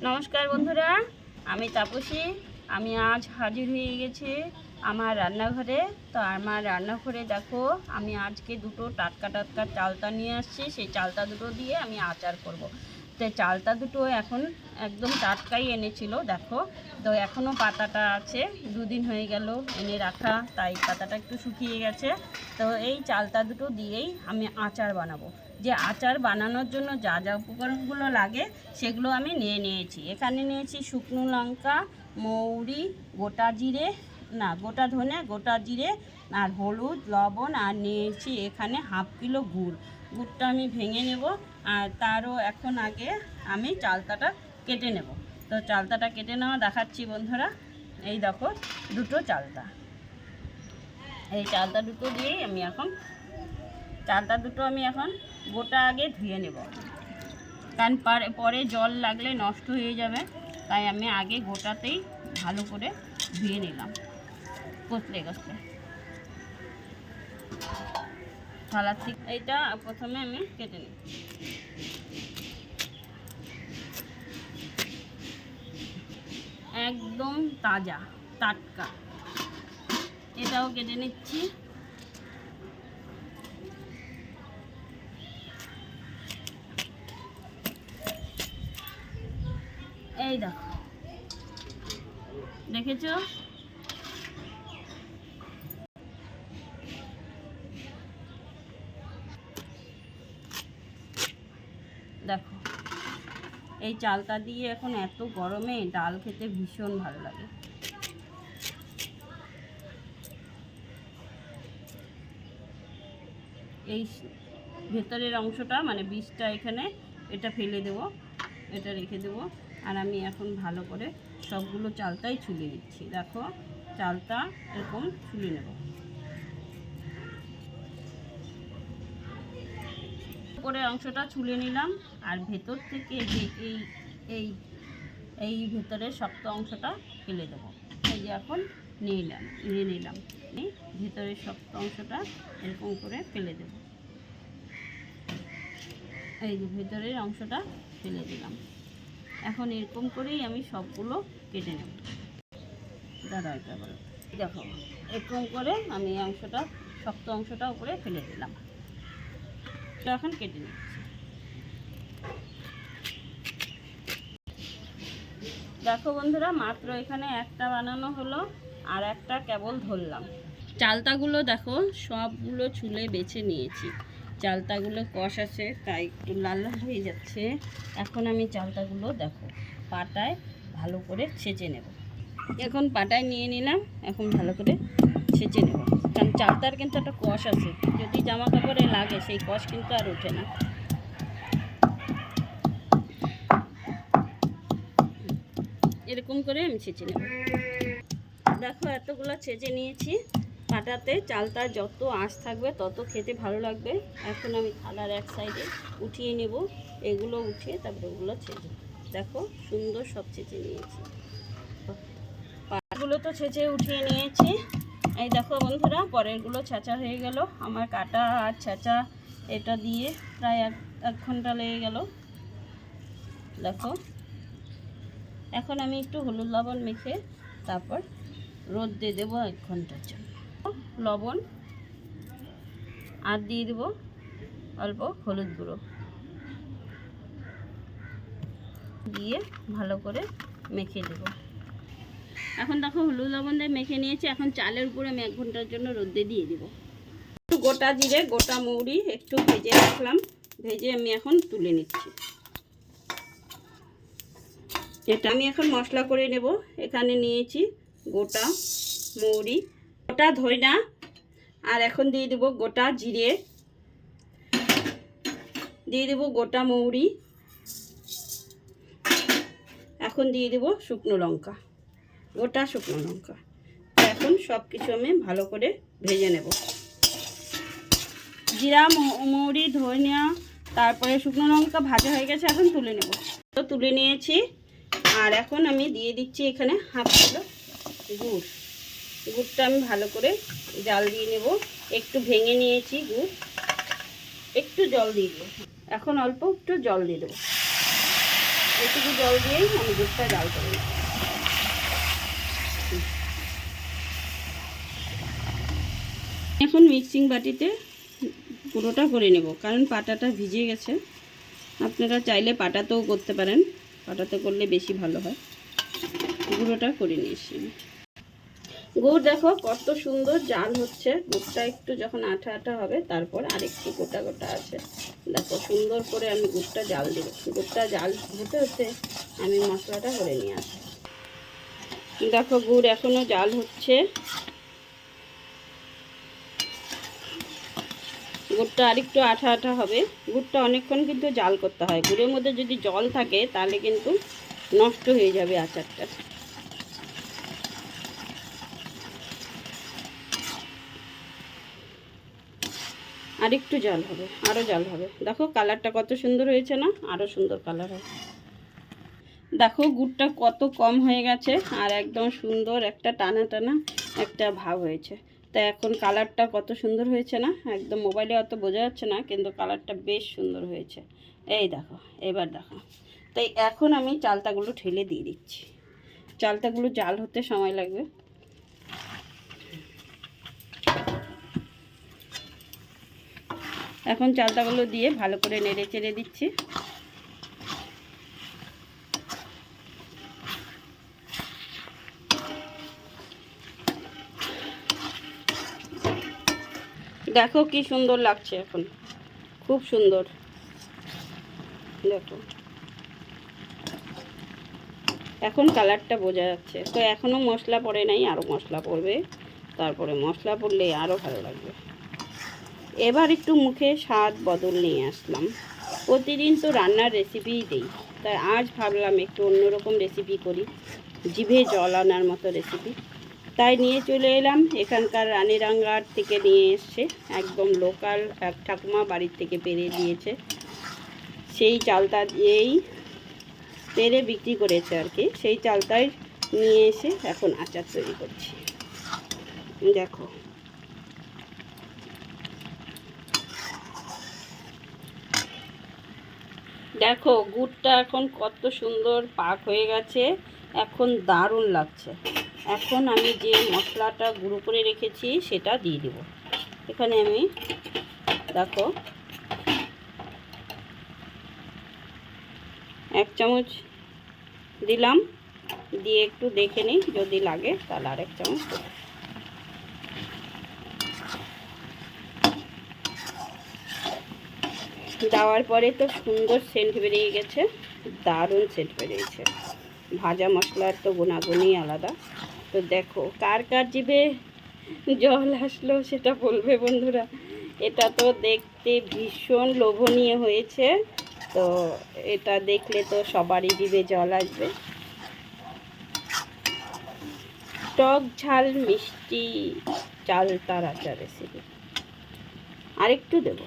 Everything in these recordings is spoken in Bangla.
নমস্কার বন্ধুরা, আমি তাপসী। আমি আজ হাজির হয়ে গেছি আমার রান্নাঘরে। তো আমার রান্নাঘরে দেখো, আমি আজকে দুটো টাটকা টাটকা চালতা নিয়ে আসছি। সেই চালতা দুটো দিয়ে আমি আচার করব। তো চালতা দুটো এখন একদম টাটকাই এনেছিল, দেখো। তো এখনও পাতাটা আছে, দুদিন হয়ে গেল এনে রাখা, তাই পাতাটা একটু শুকিয়ে গেছে। তো এই চালতা দুটো দিয়েই আমি আচার বানাবো। যে আচার বানানোর জন্য যা যা উপকরণগুলো লাগে, সেগুলো আমি নিয়ে নিয়েছি। এখানে নিয়েছি শুকনো লঙ্কা, মৌরি, গোটা জিরে, না, গোটা ধনে, গোটা জিরে, আর হলুদ, লবণ, আর নিয়েছি এখানে হাফ কিলো গুড়। গুড়টা আমি ভেঙে নেব, আর তারও এখন আগে আমি চালতাটা কেটে নেব। তো চালতাটা কেটে নেওয়া দেখাচ্ছি বন্ধুরা। এই দেখো, দুটো চালতা। এই চালতা দুটো দিয়েই আমি এখন, চালতা দুটো আমি এখন গোটা আগে ধুয়ে নেব। কারণ পারে- জল লাগলে নষ্ট হয়ে যাবে, তাই আমি আগে গোটাতেই ভালো করে ধুয়ে নিলাম। কচলে ঠিক এইটা প্রথমে আমি কেটে নিই একদম তাজা, টাটকা। এটাও কেটে নিচ্ছি। দেখো। দেখেছ? দেখো, এই চালটা দিয়ে এখন এত গরমে ডাল খেতে ভীষণ ভালো লাগে। এই ভেতরের অংশটা মানে বীজটা এখানে, এটা ফেলে দেবো, এটা রেখে দেবো। আর আমি এখন ভালো করে সবগুলো চালটাই ছুলে নিচ্ছি। দেখো, চালটা এরকম ছুলে নেব। করে অংশটা ছুলে নিলাম আর ভেতর থেকে যে এই এই এই ভেতরের শক্ত অংশটা ফেলে দেবো। এই যে এখন নিলাম, নিয়ে নিলাম। নিয়ে ভেতরের শক্ত অংশটা এরকম করে ফেলে দেবো। এই যে ভেতরের অংশটা ফেলে দিলাম। এখন এরকম করেই আমি সবগুলো কেটে নেব। দাদা এটা বলো দেখো, এরকম করে আমি অংশটা, শক্ত অংশটা উপরে ফেলে দিলাম। এখন কেটে নিচ্ছি। দেখো বন্ধুরা, মাত্র এখানে একটা বানানো হলো আর একটা কেবল ধরলাম। চালতাগুলো দেখো, সবগুলো চুলে বেছে নিয়েছি। চালতাগুলো কষ আছে, তাই একটু লাল লাল হয়ে যাচ্ছে। এখন আমি চালতাগুলো দেখো, পাটায় ভালো করে ছেঁচে নেব। এখন পাটায় নিয়ে নিলাম, এখন ভালো করে ছেঁচে নেব। কারণ চালতার কিন্তু একটা কষ আছে, যদি জামা কাপড়ে লাগে, সেই কষ কিন্তু আর ওঠে না। এরকম করে আমি ছেঁচে নেব। দেখো, এতগুলো ছেঁচে নিয়েছি। পাটাতে চালটা যত আঁশ থাকবে, তত খেতে ভালো লাগবে। এখন আমি থালার এক সাইডে উঠিয়ে নেব। এগুলো উঠিয়ে তারপরে ওগুলো ছেঁচে দেখো, সুন্দর সব ছেঁচে নিয়েছি। পাটাগুলো তো ছেঁচে উঠিয়ে নিয়েছি। এই দেখো বন্ধুরা, পরেরগুলো ছেঁচা হয়ে গেল। আমার কাটা আর ছেঁচা, এটা দিয়ে প্রায় এক এক ঘণ্টা লেগে গেল। দেখো, এখন আমি একটু হলুদ লবণ মেখে তারপর রোদ দিয়ে দেবো এক ঘণ্টার জন্য। লবণ। আর দিয়ে দেবো অল্প হলুদ গুঁড়ো। দিয়ে ভালো করে মেখে দেবো এখন দেখো হলুদ লবণ দিয়ে মেখে নিয়েছি। এখন চালের উপরে আমি এক ঘণ্টার জন্য রোদে দিয়ে দেবো। একটু গোটা জিরে, গোটা মৌরি একটু ভেজে রাখলাম। ভেজে আমি এখন তুলে নিচ্ছি। এটা আমি এখন মশলা করে নেব। এখানে নিয়েছি গোটা মৌরি। গোটা ধইনা আর এখন দিয়ে দেবো গোটা জিরে। দিয়ে দেবো গোটা মৌরি। এখন দিয়ে দেবো শুকনো লঙ্কা। গোটা শুকনো লঙ্কা। এখন সব কিছু আমি ভালো করে ভেজে নেব। জিরা মৌরি ধনিয়া তারপরে শুকনো লঙ্কা ভাজা হয়ে গেছে, এখন তুলে নেব। তো তুলে নিয়েছি। আর এখন আমি দিয়ে দিচ্ছি এখানে হাফ কিলো গুড়। গুড়টা আমি ভালো করে জাল দিয়ে নেব। একটু ভেঙে নিয়েছি গুড়। একটু জল দিয়ে দেবো। এখন অল্প একটু জল দিয়ে দেবো। এইটুকু জল দিয়েই আমি দুধটা জাল করে নেব। এখন মিক্সিং বাটিতে পুরোটা করে নেব, কারণ পাটাটা ভিজে গেছে। আপনারা চাইলে পাটাতেও করতে পারেন। পাটাতে করলে বেশি ভালো হয়। গুঁড়োটা করে নিয়েছি। গুড় দেখো, কত সুন্দর জাল হচ্ছে। গুড়টা একটু যখন আঠা আঠা হবে, তারপর আরেকটু গোটা গোটা আছে। দেখো, সুন্দর করে আমি গুড়টা জাল দেব গুড়টা জাল হতে হতে আমি মশলাটা করে নিয়ে আসি। দেখো, গুড় এখনও জাল হচ্ছে। গুড়টা আরেকটু আঠা আঠা হবে। গুড়টা অনেকক্ষণ কিন্তু জাল করতে হয়। গুড়ের মধ্যে যদি জল থাকে, তাহলে কিন্তু নষ্ট হয়ে যাবে আচারটা। আরেকটু জল হবে আরও জল হবে। দেখো কালারটা কত সুন্দর হয়েছে না? আরও সুন্দর কালার হবে। দেখো গুড়টা কত কম হয়ে গেছে আর একদম সুন্দর একটা টানা টানা একটা ভাব হয়েছে। তা এখন কালারটা কত সুন্দর হয়েছে না? একদম মোবাইলে অত বোঝা যাচ্ছে না, কিন্তু কালারটা বেশ সুন্দর হয়েছে। এই দেখো, এবার দেখো। তাই এখন আমি চালতাগুলো ঠেলে দিয়ে দিচ্ছি। চালতাগুলো জাল হতে সময় লাগবে। এখন চালতাগুলো দিয়ে ভালো করে নেড়ে চেড়ে দিচ্ছি। দেখো কি সুন্দর লাগছে এখন। খুব সুন্দর। দেখো। এখন কালারটা বোঝা যাচ্ছে। তো এখনও মশলা পড়ে নাই আরও মশলা পড়বে। তারপরে মশলা পড়লে আরও ভালো লাগবে। এবার একটু মুখে স্বাদ বদল নিয়ে আসলাম। প্রতিদিন তো রান্নার রেসিপিই দিই, তাই আজ ভাবলাম একটু অন্যরকম রেসিপি করি, জিভে জল আনার মতো রেসিপি তাই নিয়ে চলে এলাম, এখানকার রানীরাঙ্গার থেকে নিয়ে এসছে, একদম লোকাল এক ঠাকুমা বাড়ির থেকে পেরে দিয়েছে। সেই চালটা দিয়েই পেরে বিক্রি করেছে আর কি, সেই চালটাই নিয়ে এসে এখন আচার তৈরি করছি। দেখো। দেখো, গুড়টা এখন কত সুন্দর পাক হয়ে গেছে, এখন দারুণ লাগছে। এখন আমি যে মশলাটা গুঁড়ো করে রেখেছি, সেটা দিয়ে দেব। এখানে আমি, দেখো, এক চামচ দিলাম, দিয়ে একটু দেখে নিই, যদি লাগে, তাহলে আরেক চামচ দেওয়ার পরে তো সুন্দর সেন্ট বেরিয়ে গেছে। দারুণ সেন্ট বেরিয়েছে। ভাজা মশলার তো গুণাগুণই আলাদা। তো দেখো, কার কার জিভে জল আসলো সেটা বলবে বন্ধুরা। এটা তো দেখতে ভীষণ লোভনীয় হয়েছে। তো এটা দেখলে তো সবারই জিভে জল আসবে। টক ঝাল, মিষ্টি, চাল তার আচার রেসিপি আরেকটু দেবো।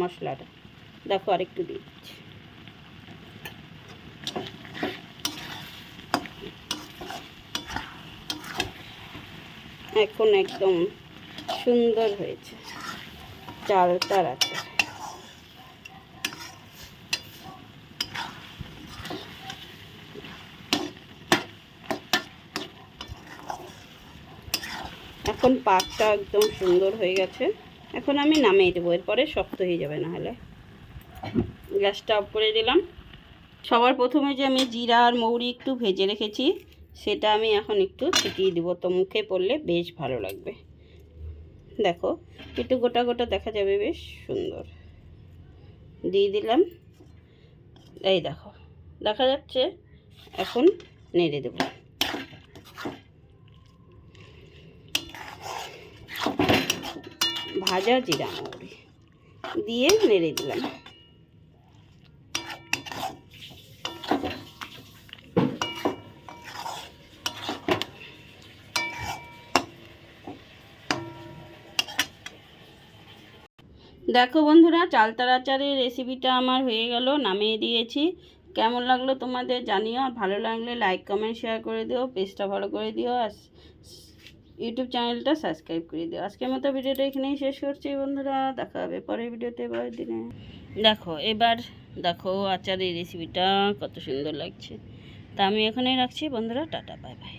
মশলাটা। দেখো আরেকটু দিচ্ছি। এখন একদম সুন্দর হয়েছে। চালটার আছে এখন পাকটা একদম সুন্দর হয়ে গেছে। এখন আমি নামিয়ে দেবো, এরপরে শক্ত হয়ে যাবে না হলে গ্যাসটা অফ করে দিলাম। সবার প্রথমে যে আমি জিরা আর মৌরি একটু ভেজে রেখেছি, সেটা আমি এখন একটু ছিটিয়ে দেবো। তো মুখে পড়লে বেশ ভালো লাগবে। দেখো, একটু গোটা গোটা দেখা যাবে, বেশ সুন্দর। দিয়ে দিলাম। এই দেখো, দেখা যাচ্ছে, এখন নেড়ে দেবো। ভাজা জিরা মৌরি দিয়ে নেড়ে দিলাম। দেখো বন্ধুরা, চালতার আচারের রেসিপিটা আমার হয়ে গেল, নামিয়ে দিয়েছি। কেমন লাগল তোমাদের জানিও ভালো লাগলে লাইক কমেন্ট শেয়ার করে দিও পেজটা ভালো করে দিও, আর ইউটিউব চ্যানেলটা সাবস্ক্রাইব করে দিও। আজকের মতো ভিডিওটা এখানেই শেষ করছি বন্ধুরা। দেখা হবে পরের ভিডিওতে পরের দিনে। দেখো, এবার দেখো আচারের রেসিপিটা কত সুন্দর লাগছে। তা আমি এখানেই রাখছি বন্ধুরা। Tata bye bye